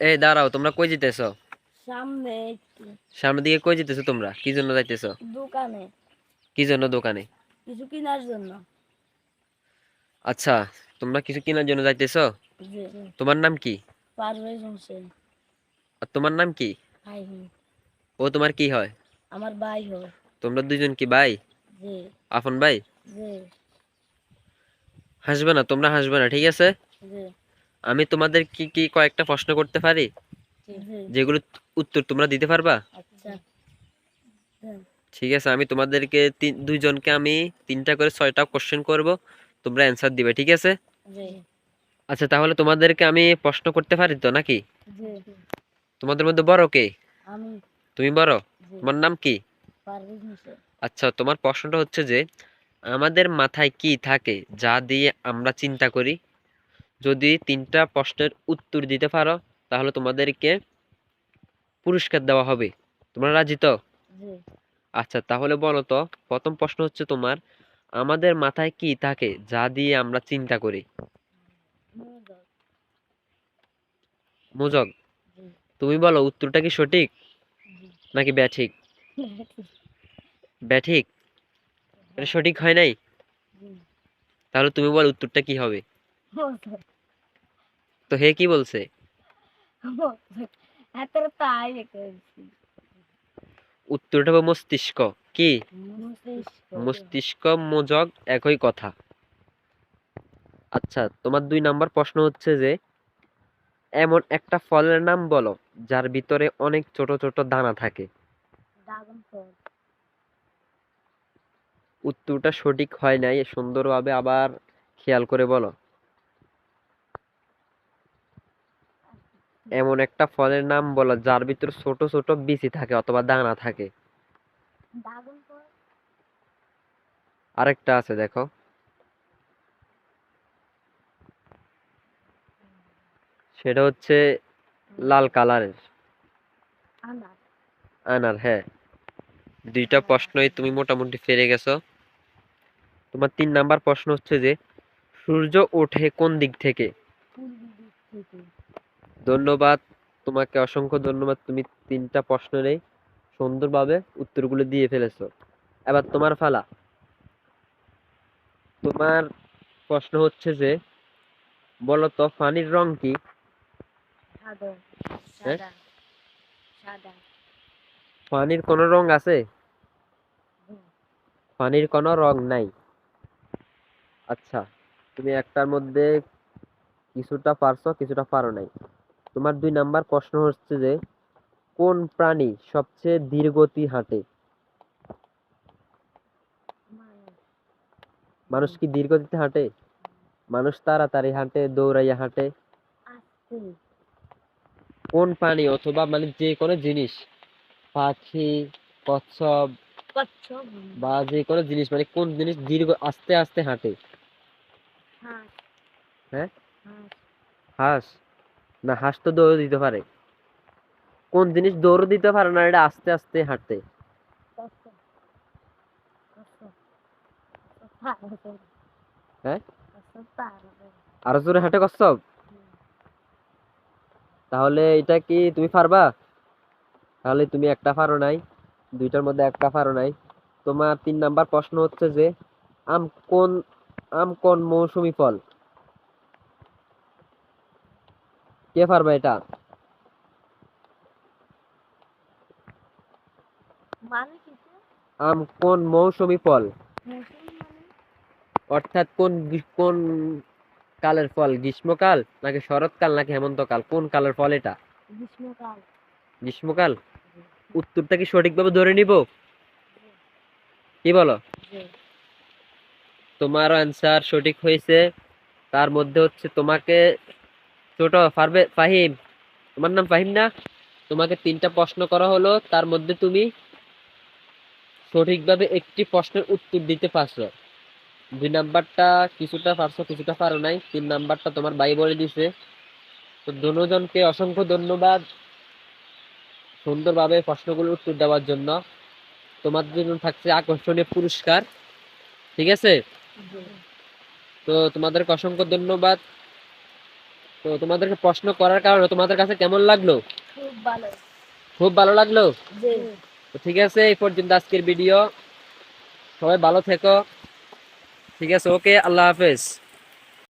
এই দাঁড়াও তোমরা কই যেতেছো? সামনে সামনের দিকে কই যেতেছো তোমরা? কি জন্য যাইতেছো? দোকানে। কি জন্য দোকানে? কিছু কেনার জন্য। আচ্ছা তোমরা কিছু কেনার জন্য যাইতেছো? তোমার নাম কি? পারভেজ হোসেন। আর তোমার নাম কি? ভাই ও তোমার কি হয়? আমার ভাই হয় তোমরা দুজন কি ভাই? যে আপন ভাই? যে হাসবে না তোমরা হাসবে না ঠিক আছে? যে আমি তোমাদের কি কি কয়েকটা প্রশ্ন করতে পারি? যেগুলো উত্তর তোমরা দিতে পারবা? আচ্ছা। হ্যাঁ, ঠিক আছে আমি তোমাদেরকে তিন দুইজনকে আমি তিনটা করে ছয়টা কোশ্চেন করব তোমরা অ্যান্সার দিবে ঠিক আছে? আচ্ছা তাহলে তোমাদেরকে আমি প্রশ্ন করতে পারি তো নাকি? তোমাদের মধ্যে বড় কে? তুমি বড়? তোমার নাম কি? আচ্ছা তোমার প্রশ্নটা হচ্ছে যে আমাদের মাথায় কি থাকে যা দিয়ে আমরা চিন্তা করি? যদি তিনটা প্রশ্নের উত্তর দিতে পারো তাহলে তোমাদেরকে পুরস্কার দেওয়া হবে। তোমরা রাজি তো? আচ্ছা তাহলে বলো তো প্রথম প্রশ্ন হচ্ছে তোমার আমাদের মাথায় কি থাকে যা দিয়ে আমরা চিন্তা করি? মুজক। তুমি বলো উত্তরটা কি সঠিক? নাকি ব্যাঠিক? ব্যাঠিক। এটা সঠিক হয় নাই? তাহলে তুমি বলো উত্তরটা কি হবে? তো হে কি বলছে? উত্তরটা হবে মস্তিষ্ক। কি? মস্তিষ্ক। মস্তিষ্ক মোজক একই কথা। আচ্ছা তোমার দুই নাম্বার প্রশ্ন হচ্ছে যে এমন একটা ফলের নাম বলো যার ভিতরে অনেক ছোট ছোট দানা থাকে। উত্তরটা সঠিক হয় নাই সুন্দরভাবে আবার খেয়াল করে বলো। এমন একটা ফলের নাম বলো যার ভিতরে ছোট ছোট বিচি থাকে অথবা দানা থাকে। আরেকটা আছে দেখো। সেটা হচ্ছে লাল কালারের। আনার। হ্যাঁ। দুইটা প্রশ্নই তুমি মোটামুটি ফেরে গেছো। তোমার তিন নাম্বার প্রশ্ন হচ্ছে যে সূর্য ওঠে কোন দিক থেকে? ধন্যবাদ। তোমাকে অসংখ্য ধন্যবাদ। তুমি তিনটা প্রশ্নেরই সুন্দরভাবে উত্তরগুলো দিয়ে ফেলেছো। এবার তোমার ফালা। তোমার প্রশ্ন হচ্ছে যে বলতো পানির রং কি? সাদা হ্যাঁ? পানির কোনো রং আছে। পানির কোনো রং নাই। আচ্ছা তুমি একটার মধ্যে কিছুটা পারছ কিছুটা পারো নাই। তোমার দুই নাম্বার প্রশ্ন হচ্ছে যে কোন প্রাণী সবচেয়ে ধীরগতি হাঁটে? মানুষ কি ধীরগতিতে হাঁটে? মানুষ তাড়াতাড়ি হাঁটে দৌড়াইয়া হাঁটে। কোন প্রাণী অথবা মানে যে কোনো জিনিস পাখি কচ্ছপ বা যে কোনো জিনিস মানে কোন জিনিস দীর্ঘ আস্তে আস্তে হাঁটে? হ্যাঁ? হাঁস। না, হাঁস তো দৌড় দিতে পারে। কোন জিনিস দৌড় দিতে পারে না, এটা আস্তে আস্তে হাঁটে কচ্ছপ কচ্ছপ কচ্ছপ হ্যাঁ? আরও জোরে হাঁটে কচ্ছপ? তাহলে এটা কি তুমি পারবা? তাহলে তুমি একটা পারো নাই, দুইটার মধ্যে একটা পারো নাই। তোমার তিন নাম্বার প্রশ্ন হচ্ছে যে, আম কোন আম কোন মৌসুমী ফল? কে পারবে এটা? মানে আম কোন মৌসুমী ফল? মানে? অর্থাৎ কোন কোন কালের ফল? গ্রীষ্মকাল নাকি শরৎকাল নাকি হেমন্তকাল? কোন কালের ফল এটা? গ্রীষ্মকাল। গ্রীষ্মকাল? উত্তরটা কি সঠিকভাবে ধরে নিব? কি বলো? তোমার অ্যান্সার সঠিক হয়েছে। তার মধ্যে হচ্ছে তোমাকে ছোট পারবে ফাহিম। তোমার নাম ফাহিম না? তোমাকে তিনটা প্রশ্ন করা হলো তার মধ্যে তুমি সঠিকভাবে একটি প্রশ্নের উত্তর দিতে পারছ। দুই নাম্বারটা কিছুটা পারছ কিছুটা পারো নাই। তিন নাম্বারটা তোমার ভাই বলে দিছে। তো দুজনকে অসংখ্য ধন্যবাদ সুন্দরভাবে প্রশ্নগুলোর উত্তর দেওয়ার জন্য। তোমার জন্য থাকছে আকর্ষণীয় পুরস্কার ঠিক আছে? তো তোমাদেরকে অসংখ্য ধন্যবাদ। তো তোমাদেরকে প্রশ্ন করার কারণে তোমাদের কাছে কেমন লাগল? খুব ভালো। খুব ভালো লাগল? জি। তো ঠিক আছে এই পর্যন্ত আজকের ভিডিও সবাই ভালো থেকো। ঠিক আছে ওকে আল্লাহ হাফেজ।